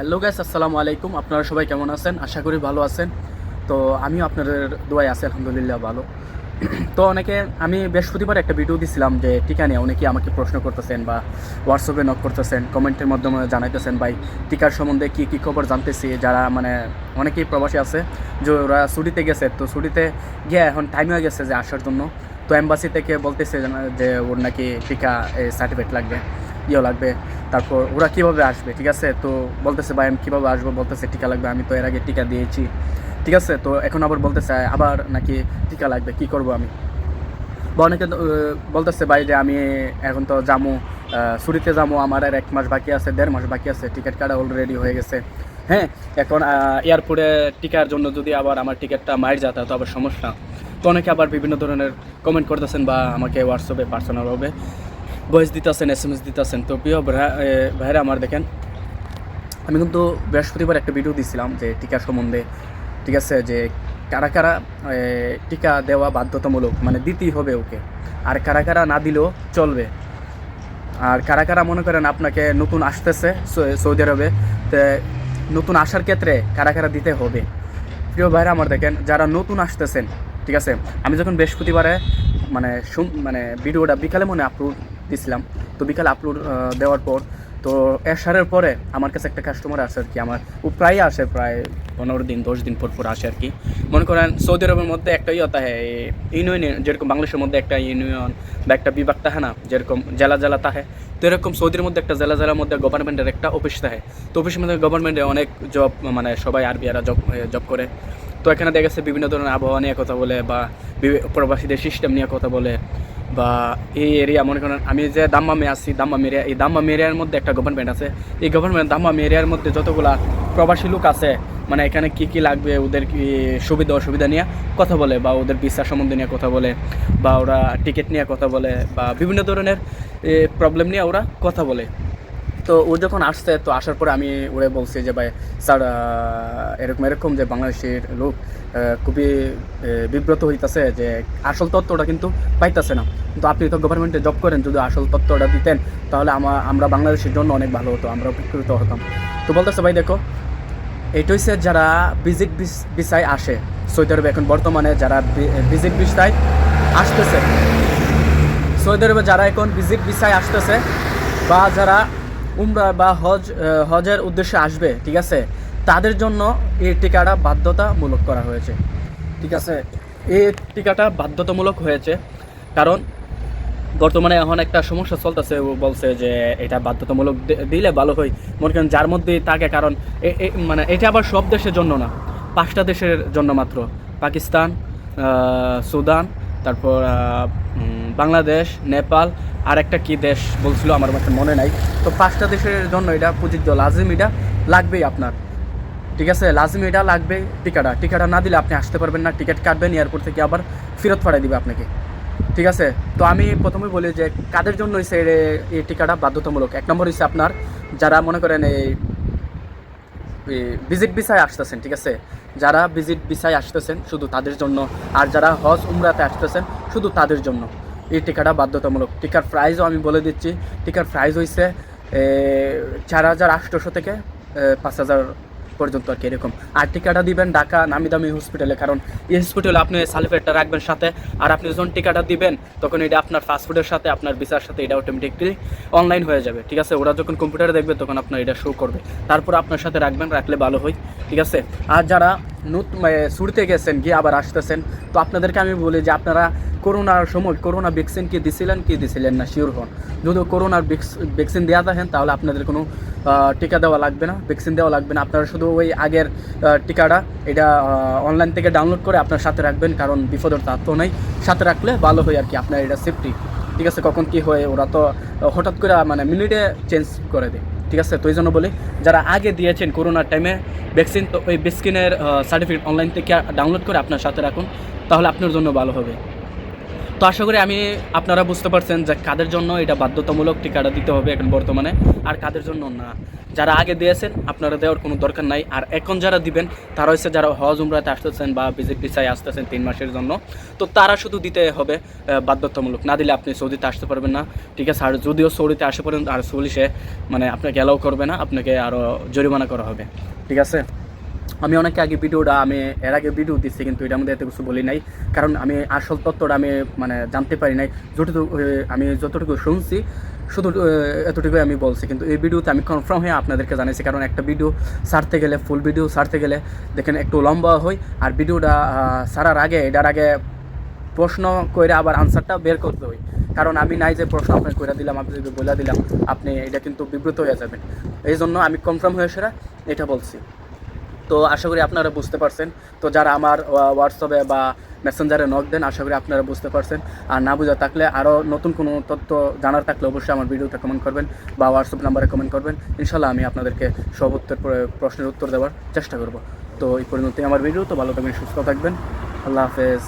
Hello gas আসসালামু আলাইকুম। আপনারা সবাই কেমন আছেন? আশা করি ভালো আছেন। তো আমিও আপনাদের দোয়াই আছি, আলহামদুলিল্লাহ ভালো। তো অনেকে, আমি বৃহস্পতিবার একটা ভিডিও দিছিলাম যে, টিকা নিয়ে অনেকে আমাকে প্রশ্ন করতেছেন বা হোয়াটসঅ্যাপে নক করতেছেন কমেন্টের মাধ্যমে জানাইতেছেন, ভাই, টিকার সম্বন্ধে কী কী খবর জানতেছি? যারা মানে অনেকেই প্রবাসী আছে, যে ওরা ছুটিতে গেছে, তো ছুটিতে গিয়ে এখন টাইম হয়ে গেছে যে আসার জন্য। তো এম্বাসি থেকে বলতেছে যে ওর নাকি টিকা সার্টিফিকেট লাগবে। ইয়েও লাগবে। তারপর ওরা কীভাবে আসবে, ঠিক আছে? তো বলতেছে, ভাই, আমি কীভাবে আসব? বলতেছে, টিকা লাগবে, আমি তো এর আগে টিকা দিয়েছি। ঠিক আছে? তো এখন আবার বলতেছে, আবার নাকি টিকা লাগবে, কি করব আমি? বা অনেকে বলতেছে, ভাই, যে আমি এখন তো যাব ছুটিতে যাব আমার আর এক মাস বাকি আছে, দেড় মাস বাকি আছে, টিকিট কাটা অলরেডি হয়ে গেছে। হ্যাঁ এখন এয়ারপোর্টে টিকার জন্য যদি আবার আমার টিকিটটা মাইর যাতা তো আবার সমস্যা। তো অনেকে আবার বিভিন্ন ধরনের কমেন্ট করতেছেন বা আমাকে হোয়াটসঅ্যাপে পার্সোনালভাবে ভয়েস দিতেছেন এস এম এস দিতেছেন। তো প্রিয় ভাই- ভাইরা আমার দেখেন, আমি কিন্তু বৃহস্পতিবার একটা ভিডিও দিছিলাম যে টিকা সম্বন্ধে, ঠিক আছে? যে কারা কারা টিকা দেওয়া বাধ্যতামূলক মানে দিতেই হবে ওকে। আর কারা কারা না দিলেও চলবে। আর কারা কারা মনে করেন আপনাকে নতুন আসতেছে সৌদি আরবে, তো নতুন আসার ক্ষেত্রে কারা কারা দিতে হবে? প্রিয় ভাইরা আমার দেখেন, যারা নতুন আসতেছেন, ঠিক আছে? আমি যখন বৃহস্পতিবারে মানে মানে ভিডিওটা বিকালে মনে আপলোড দিছিলাম। তো বিকাল আপলোড দেওয়ার পর, তো এসারের পরে আমার কাছে একটা কাস্টমার আসে আর কি আমার ও প্রায় আসে, প্রায় পনেরো দিন, দশ দিন পর পর আসে আর কি মনে করেন সৌদি আরবের মধ্যে একটা ইয়ে তাহে ইউনিয়ন যেরকম বাংলাদেশের মধ্যে একটা ইউনিয়ন বা একটা বিভাগ তাহে না, যেরকম জেলা জেলা তাহে তো এরকম সৌদির মধ্যে একটা, জেলা জেলার মধ্যে গভর্নমেন্টের একটা অফিস থাকে তো অফিসের মধ্যে গভর্নমেন্টে অনেক জব মানে সবাই আরবিয়ারা জব জব করে। তো এখানে দেখা গেছে বিভিন্ন ধরনের আবহাওয়া নিয়ে কথা বলে বা প্রবাসীদের সিস্টেম নিয়ে কথা বলে। বা এই এরিয়া মনে করেন আমি যে দাম্মামে আছি দাম্মাম এরিয়া এই দাম্মাম এরিয়ার মধ্যে একটা গভর্নমেন্ট আছে। এই গভর্নমেন্ট দাম্মাম এরিয়ার মধ্যে যতগুলা প্রবাসী লোক আছে মানে এখানে কি কি লাগবে, ওদের কি সুবিধা, অসুবিধা নিয়ে কথা বলে বা ওদের ভিসা সম্বন্ধে নিয়ে কথা বলে বা ওরা টিকিট নিয়ে কথা বলে বা বিভিন্ন ধরনের প্রবলেম নিয়ে ওরা কথা বলে। তো ও যখন আসছে, তো আসার পরে আমি ওরে বলছি যে, ভাই, স্যার এরকম এরকম যে বাংলাদেশের লোক খুবই বিব্রত হইতাছে যে আসল তত্ত্বটা কিন্তু পাইতেছে না। কিন্তু আপনি তো গভর্নমেন্টে জব করেন, যদি আসল তত্ত্বটা দিতেন, তাহলে আমা, আমরা বাংলাদেশের জন্য অনেক ভালো হতো, আমরা উপকৃত হতাম। তো বলতেছে, ভাই, দেখো এটা হচ্ছে যারা ভিজিট ভিসায় আসে, সৌদি আরবে এখন বর্তমানে যারা ভিজিট ভিসায় আসতেছে। সৌদি আরবে যারা এখন ভিজিট ভিসায় আসতেছে, বা যারা উমরা বা হজ হজের উদ্দেশ্যে আসবে, ঠিক আছে? তাদের জন্য এই টিকাটা বাধ্যতামূলক করা হয়েছে, ঠিক আছে? এই টিকাটা বাধ্যতামূলক হয়েছে কারণ বর্তমানে এখন একটা সমস্যা চলতেছে বলছে যে এটা বাধ্যতামূলক দিলে ভালো হয়। মনে করেন যার মধ্যে থাকে, কারণ মানে এটা আবার সব দেশের জন্য না, পাঁচটা দেশের জন্য মাত্র। পাকিস্তান সুদান তারপর বাংলাদেশ, নেপাল আর একটা কি দেশ বলছিল আমার মাথায় মনে নাই। তো পাঁচটা দেশের জন্য এটা প্রযোজ্য লাজিম এটা লাগবেই আপনার। ঠিক আছে? লাজিম এটা লাগবে টিকাটা। টিকাটা না দিলে আপনি আসতে পারবেন না, টিকিট কাটবেন, এয়ারপোর্ট থেকে আবার ফেরত পাঠিয়ে দিবে আপনাকে। ঠিক আছে? তো আমি প্রথমে বলি যে, কাদের জন্য হচ্ছে এই টিকাটা বাধ্যতামূলক? এক নম্বর হচ্ছে আপনার, যারা মনে করেন এই ভিজিট ভিসায় আসতেছেন, ঠিক আছে? যারা ভিজিট ভিসায় আসতেছেন, শুধু তাদের জন্য। আর যারা হজ উমরাতে আসতেছেন, শুধু তাদের জন্য। এই টিকাটা বাধ্যতামূলক। টিকার প্রাইসও আমি বলে দিচ্ছি। টিকার প্রাইস হয়েছে চার হাজার আটশোশো থেকে পাঁচ হাজার পর্যন্ত আর কি, এরকম। আর টিকাটা দিবেন ঢাকা নামি দামি হসপিটালে কারণ এই হসপিটালে আপনি সালফেটটা রাখবেন সাথে, আর আপনি যখন টিকাটা দিবেন, তখন এটা আপনার ফাস্টফুডের সাথে, আপনার ভিসার সাথে এটা অটোমেটিকলি অনলাইন হয়ে যাবে, ঠিক আছে? ওরা যখন কম্পিউটারে দেখবে, তখন আপনার এটা শো করবে। তারপর আপনার সাথে রাখবেন, রাখলে ভালো হয়, ঠিক আছে? আর যারা নতুন শুরুতে গেছেন, গিয়ে আবার আসতেছেন। তো আপনাদেরকে আমি বলি যে আপনারা করোনার সময় করোনা ভ্যাকসিন কি দিছিলেন কি দিছিলেন না শিওর হন। যদি করোনার ভ্যাকসিন দেওয়া থাকেন, তাহলে আপনাদের কোনো টিকা দেওয়া লাগবে না ভ্যাকসিন দেওয়া লাগবে না। আপনারা শুধু ওই আগের টিকাটা, এটা অনলাইন থেকে ডাউনলোড করে আপনার সাথে রাখবেন, কারণ বিপদের তার তো নেই। সাথে রাখলে ভালো হয় আর কি, আপনার এটা সেফটি ঠিক আছে, কখন কি হয়, ওরা তো, হঠাৎ করে মানে মিনিটে চেঞ্জ করে দেয়। ঠিক আছে? তো এই জন্য বলি, যারা আগে দিয়েছেন করোনার টাইমে ভ্যাকসিন তো ওই ভ্যাকসিনের সার্টিফিকেট অনলাইন থেকে ডাউনলোড করে আপনার সাথে রাখুন, তাহলে আপনার জন্য ভালো হবে। তো আশা করি আমি, আপনারা বুঝতে পারছেন যে কাদের জন্য এটা বাধ্যতামূলক টিকাটা দিতে হবে এখন বর্তমানে, আর কাদের জন্য না। যারা আগে দিয়েছেন, আপনারা দেওয়ার কোনো দরকার নাই। আর এখন যারা দিবেন, তারা হচ্ছে যারা হজ, উমরাতে আসতেছেন বা ভিজিট ভিসায় আসতেছেন তিন মাসের জন্য, তো তারা শুধু দিতে হবে বাধ্যতামূলক। না দিলে আপনি সৌদিতে আসতে পারবেন না, ঠিক আছে? আর যদিও সৌদিতে আসে পড়েন আর পুলিশে মানে আপনাকে অ্যালাউ করবে না, আপনাকে আরও জরিমানা করা হবে, ঠিক আছে? আমি অনেক আগে ভিডিওটা আমি এর আগে ভিডিও দিচ্ছি কিন্তু এটার মধ্যে এত কিছু বলি নাই। কারণ আমি আসল তত্ত্বটা আমি মানে জানতে পারি নাই। যতটুকু আমি যতটুকু শুনছি, শুধু এতটুকুই আমি বলছি। কিন্তু এই ভিডিওতে আমি কনফার্ম হয়ে আপনাদেরকে জানাইছি, কারণ একটা ভিডিও সারতে গেলে ফুল ভিডিও সারতে গেলে, দেখেন একটু লম্বা হয়। আর ভিডিওটা সারার আগে, এটার আগে প্রশ্ন করে আবার আনসারটা বের করতে হয়। কারণ আমি নাই যে প্রশ্ন আপনাকে করে দিলাম আপনি যদি বলে দিলাম, আপনি এটা কিন্তু বিব্রত হয়ে যাবেন। এই জন্য আমি কনফার্ম হয়ে সেরা, এটা বলছি। তো আশা করি আপনারা বুঝতে পারছেন। তো যারা আমার হোয়াটসঅ্যাপে বা মেসেঞ্জারে নক দেন, আশা করি আপনারা বুঝতে পারছেন। আর না বোঝা থাকলে আরও নতুন কোনো তথ্য জানার থাকলে অবশ্যই আমার ভিডিওতে কমেন্ট করবেন বা হোয়াটসঅ্যাপ নাম্বারে কমেন্ট করবেন। ইনশাল্লাহ আমি আপনাদেরকে সব উত্তর প্রশ্নের উত্তর দেওয়ার চেষ্টা করব। তো এই পরিণতি আমার ভিডিও। তো ভালো থাকবেন, সুস্থ থাকবেন। আল্লাহ হাফেজ।